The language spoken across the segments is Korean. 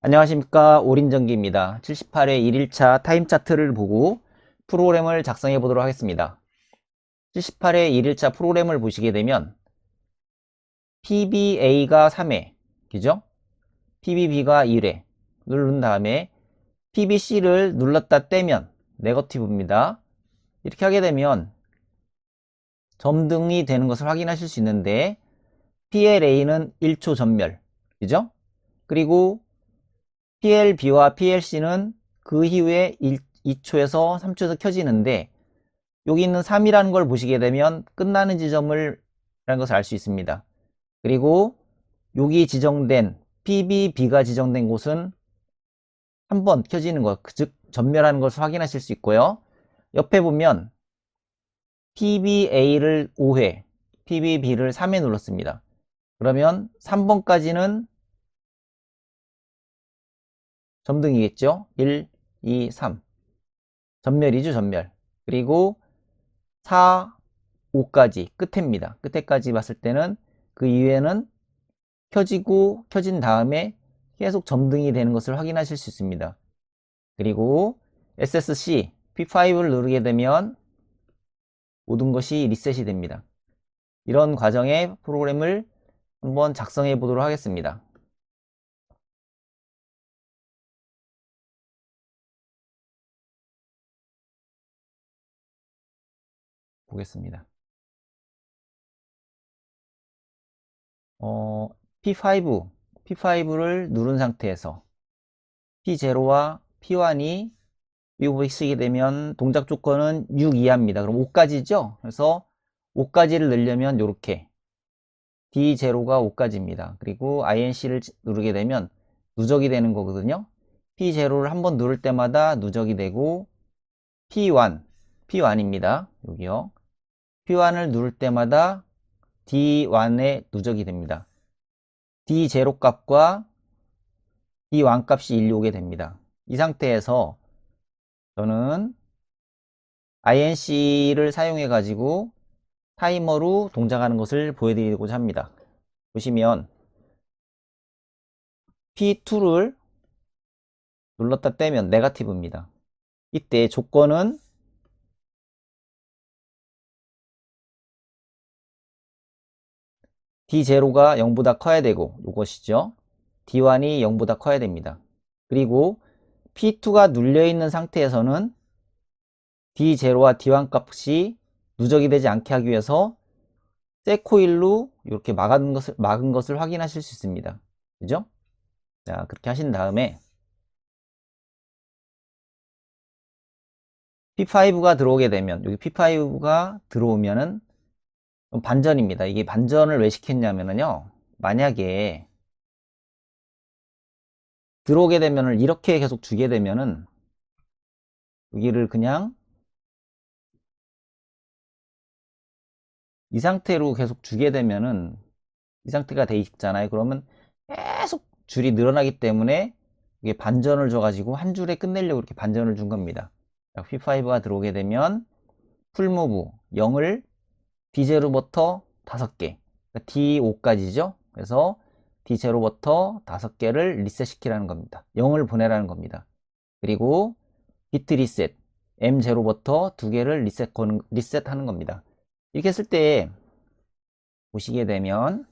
안녕하십니까 오린전기입니다. 78회 1일차 타임 차트를 보고 프로그램을 작성해 보도록 하겠습니다. 78회 1일차 프로그램을 보시게 되면 PBA가 3회, 그죠? PBB가 1회 누른 다음에 PBC를 눌렀다 떼면 네거티브입니다. 이렇게 하게 되면 점등이 되는 것을 확인하실 수 있는데 PLA는 1초 전멸, 그죠? 그리고 PLB와 PLC는 그 이후에 1, 2초에서 3초에서 켜지는데 여기 있는 3이라는 걸 보시게 되면 끝나는 지점을 라는 것을 알 수 있습니다. 그리고 여기 지정된 PBB가 지정된 곳은 한 번 켜지는 것, 즉 전멸하는 것을 확인하실 수 있고요. 옆에 보면 PBA를 5회, PBB를 3회 눌렀습니다. 그러면 3번까지는 점등이겠죠? 1, 2, 3. 전멸이죠, 전멸. 그리고 4, 5까지, 끝에입니다. 끝에까지 봤을 때는 그 이후에는 켜지고 켜진 다음에 계속 점등이 되는 것을 확인하실 수 있습니다. 그리고 SSC P5를 누르게 되면 모든 것이 리셋이 됩니다. 이런 과정의 프로그램을 한번 작성해 보도록 하겠습니다. 보겠습니다. 어, P5, P5를 누른 상태에서 P0와 P1이 미국에 되면 동작 조건은 6 이하입니다. 그럼 5까지죠? 그래서 5까지를 넣으려면 이렇게 D0가 5까지입니다. 그리고 INC를 누르게 되면 누적이 되는 거거든요. P0를 한 번 누를 때마다 누적이 되고 P1, P1입니다. 여기요. P1을 누를 때마다 D1에 누적이 됩니다. D0 값과 D1 값이 일리 오게 됩니다. 이 상태에서 저는 INC를 사용해 가지고 타이머로 동작하는 것을 보여드리고자 합니다. 보시면 P2를 눌렀다 떼면 네가티브입니다. 이때 조건은 D0가 0보다 커야 되고 이것이죠. D1이 0보다 커야 됩니다. 그리고 P2가 눌려있는 상태에서는 D0와 D1 값이 누적이 되지 않게 하기 위해서 세코일로 이렇게 막은 것을, 막은 것을 확인하실 수 있습니다. 그죠? 자, 그렇게 하신 다음에 P5가 들어오게 되면 여기 P5가 들어오면은 반전입니다. 이게 반전을 왜 시켰냐면요. 만약에 들어오게 되면은 이렇게 계속 주게 되면은 여기를 그냥 이 상태로 계속 주게 되면은 이 상태가 돼 있잖아요. 그러면 계속 줄이 늘어나기 때문에 이게 반전을 줘가지고 한 줄에 끝내려고 이렇게 반전을 준 겁니다. P5가 들어오게 되면 풀무브 0을 D0부터 5개 D5까지죠. 그래서 D0부터 5개를 리셋 시키라는 겁니다. 0을 보내라는 겁니다. 그리고 비트 리셋 M0부터 2개를 리셋, 리셋하는 겁니다. 이렇게 했을 때 보시게 되면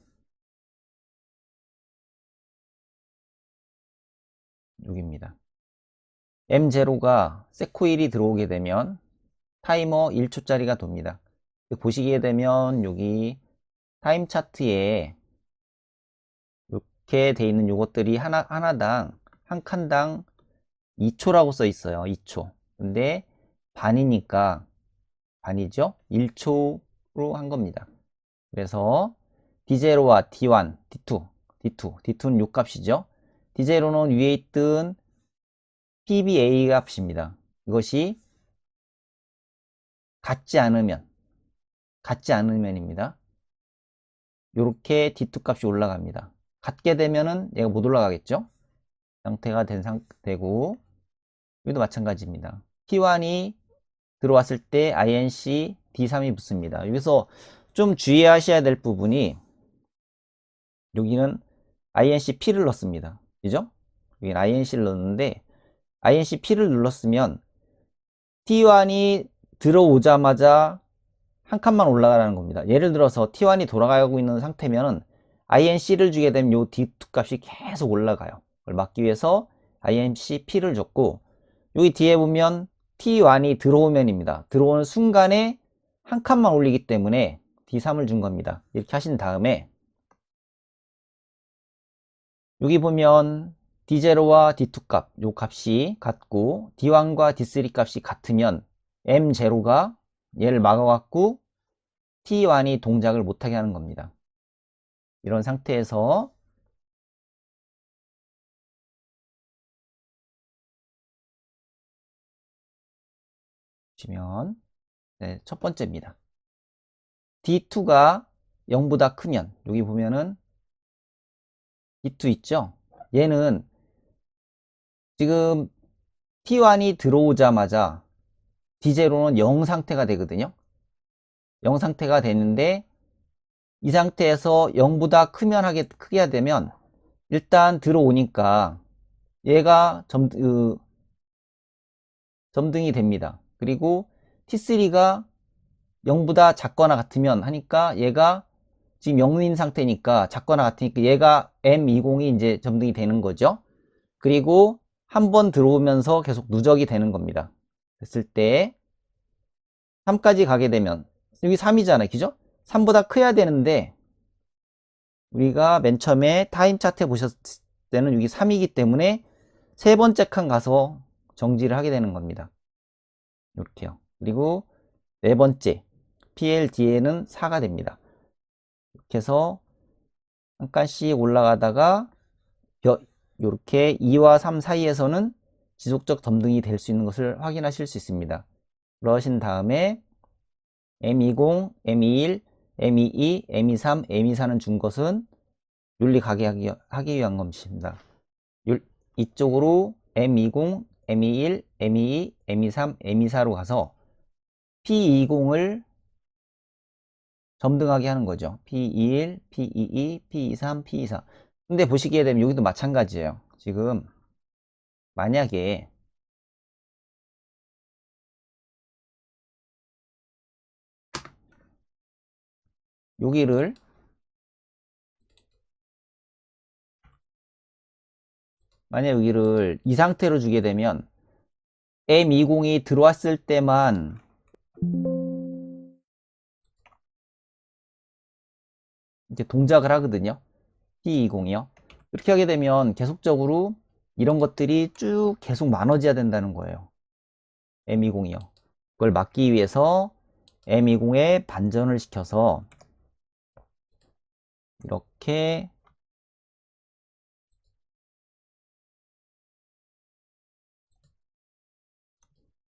여기입니다. M0가 세코일이 들어오게 되면 타이머 1초짜리가 돕니다. 보시게 되면 여기 타임 차트에 이렇게 돼 있는 요것들이 하나, 하나당 한 칸당 2초라고 써 있어요. 2초. 근데 반이니까 반이죠? 1초로 한 겁니다. 그래서 D0와 D1, D2, D2, D2는 요 값이죠. D0는 위에 있던 PBA 값입니다. 이것이 같지 않으면 같지 않으면입니다. 이렇게 D2 값이 올라갑니다. 같게 되면은 얘가 못 올라가겠죠? 상태가 된 상태고 여기도 마찬가지입니다. T1이 들어왔을 때 INC D3이 붙습니다. 여기서 좀 주의하셔야 될 부분이 여기는 INC P를 넣습니다. 그죠? 여기 INC를 넣었는데 INC P를 눌렀으면 T1이 들어오자마자 한 칸만 올라가라는 겁니다. 예를 들어서 T1이 돌아가고 있는 상태면은 INC를 주게 되면 요 D2 값이 계속 올라가요. 그걸 막기 위해서 INC P를 줬고 여기 뒤에 보면 T1이 들어오면입니다. 들어오는 순간에 한 칸만 올리기 때문에 D3을 준 겁니다. 이렇게 하신 다음에 여기 보면 D0와 D2 값, 요 값이 같고 D1과 D3 값이 같으면 M0가 얘를 막아갖고 T1이 동작을 못하게 하는 겁니다. 이런 상태에서 보시면 네, 첫 번째입니다. D2가 0보다 크면 여기 보면은 D2 있죠? 얘는 지금 T1이 들어오자마자 D0는 0 상태가 되거든요. 0 상태가 되는데 이 상태에서 0보다 크면 하게 크게 되면 일단 들어오니까 얘가 점, 그, 점등이 됩니다. 그리고 T3가 0보다 작거나 같으면 하니까 얘가 지금 0인 상태니까 작거나 같으니까 얘가 M20이 이제 점등이 되는 거죠. 그리고 한 번 들어오면서 계속 누적이 되는 겁니다. 됐을 때 3까지 가게 되면 여기 3이잖아요. 그죠? 3보다 커야 되는데 우리가 맨 처음에 타임 차트에 보셨을 때는 여기 3이기 때문에 세 번째 칸 가서 정지를 하게 되는 겁니다. 이렇게요. 그리고 네 번째 PLD에는 4가 됩니다. 이렇게 해서 한 칸씩 올라가다가 이렇게 2와 3 사이에서는 지속적 점등이 될 수 있는 것을 확인하실 수 있습니다. 그러신 다음에 M20, M21, M22, M23, M24는 준 것은 윤리 가게 하기 위한 것입니다. 이쪽으로 M20, M21, M22, M23, M24로 가서 P20을 점등하게 하는 거죠. P21, P22, P23, P24. 근데 보시게 되면 여기도 마찬가지예요. 지금 만약에 여기를 만약 여기를 이 상태로 주게 되면 M20이 들어왔을 때만 이제 동작을 하거든요. P20이요. 이렇게 하게 되면 계속적으로 이런 것들이 쭉 계속 많아져야 된다는 거예요. M20이요. 그걸 막기 위해서 M20에 반전을 시켜서 이렇게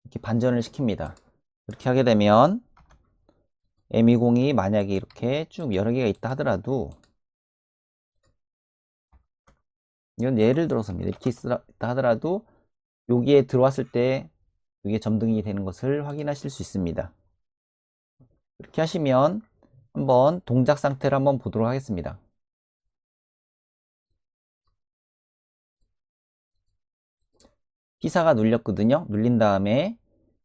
이렇게 반전을 시킵니다. 이렇게 하게 되면 M20이 만약에 이렇게 쭉 여러 개가 있다 하더라도 이건 예를 들어서입니다. 이렇게 하더라도 여기에 들어왔을 때 이게 점등이 되는 것을 확인하실 수 있습니다. 이렇게 하시면 한번 동작 상태를 한번 보도록 하겠습니다. 피사가 눌렸거든요. 눌린 다음에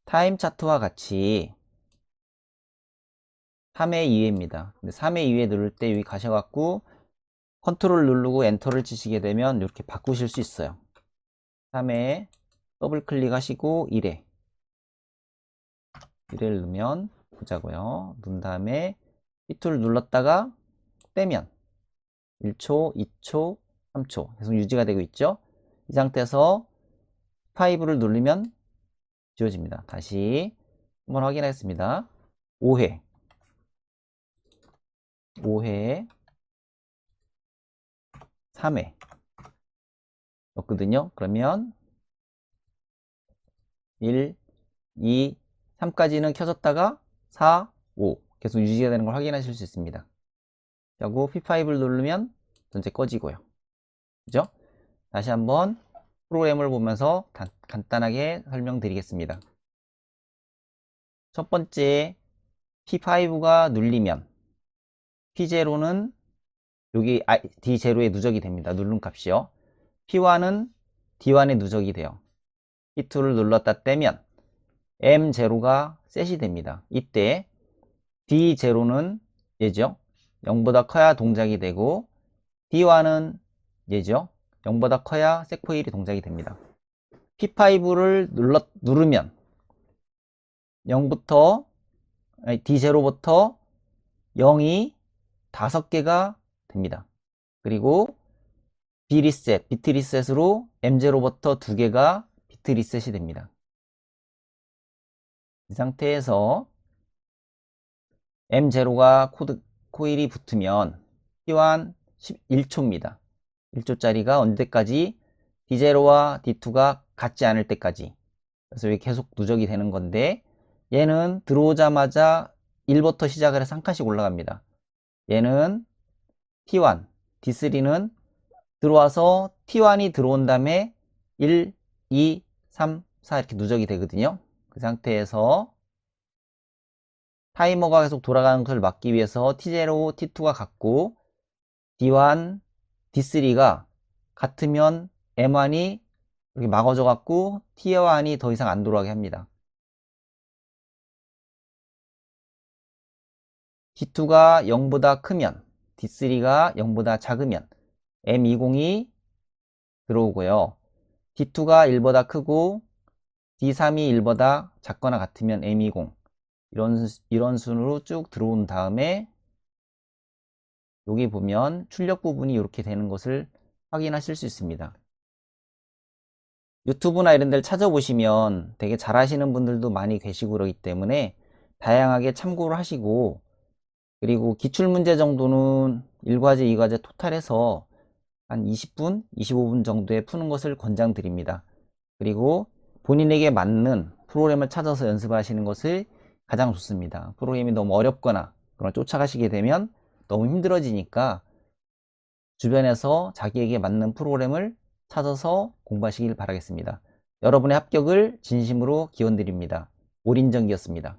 타임 차트와 같이 3의 2회입니다. 근데 3의 2회 누를 때 여기 가셔갖고 컨트롤 누르고 엔터를 치시게 되면 이렇게 바꾸실 수 있어요. 3회 더블 클릭하시고 1회 1회를 넣으면 보자고요. 누른 다음에 P2를 눌렀다가 빼면 1초, 2초, 3초 계속 유지가 되고 있죠. 이 상태에서 5를 누르면 지워집니다. 다시 한번 확인하겠습니다. 5회 5회 3회 였거든요. 그러면 1, 2, 3까지는 켜졌다가 4, 5 계속 유지가 되는 걸 확인하실 수 있습니다. 그리고 P5를 누르면 전체 꺼지고요. 그죠? 다시 한번 프로그램을 보면서 간, 간단하게 설명드리겠습니다. 첫 번째 P5가 눌리면 P0는 여기 D0에 누적이 됩니다. 누른 값이요. P1은 D1에 누적이 돼요. T2를 눌렀다 떼면 M0가 셋이 됩니다. 이때 D0는 얘죠. 0보다 커야 동작이 되고 D1은 얘죠. 0보다 커야 섹코일이 동작이 됩니다. P5를 눌러, 누르면 0부터 아니, D0부터 0이 5개가 됩니다. 그리고 B 리셋, 비트 리셋으로 M0부터 2개가 비트 리셋이 됩니다. 이 상태에서 M0가 코드 코일이 붙으면 T1 11초입니다. 1초짜리가 언제까지 D0와 D2가 같지 않을 때까지 그래서 계속 누적이 되는 건데 얘는 들어오자마자 1부터 시작을 해서 한 칸씩 올라갑니다. 얘는 T1, D3는 들어와서 T1이 들어온 다음에 1, 2, 3, 4 이렇게 누적이 되거든요. 그 상태에서 타이머가 계속 돌아가는 것을 막기 위해서 T0, T2가 같고 D1, D3가 같으면 M1이 이렇게 막아져 갖고 T1이 더 이상 안 돌아가게 합니다. D2가 0보다 크면 D3가 0보다 작으면 M20이 들어오고요. D2가 1보다 크고 D3이 1보다 작거나 같으면 M20 이런, 이런 순으로 쭉 들어온 다음에 여기 보면 출력 부분이 이렇게 되는 것을 확인하실 수 있습니다. 유튜브나 이런 데를 찾아보시면 되게 잘 하시는 분들도 많이 계시고 그러기 때문에 다양하게 참고를 하시고 그리고 기출문제 정도는 1과제, 2과제 토탈해서 한 20분, 25분 정도에 푸는 것을 권장드립니다. 그리고 본인에게 맞는 프로그램을 찾아서 연습하시는 것을 가장 좋습니다. 프로그램이 너무 어렵거나 그런 쫓아가시게 되면 너무 힘들어지니까 주변에서 자기에게 맞는 프로그램을 찾아서 공부하시길 바라겠습니다. 여러분의 합격을 진심으로 기원드립니다. 오린정기였습니다.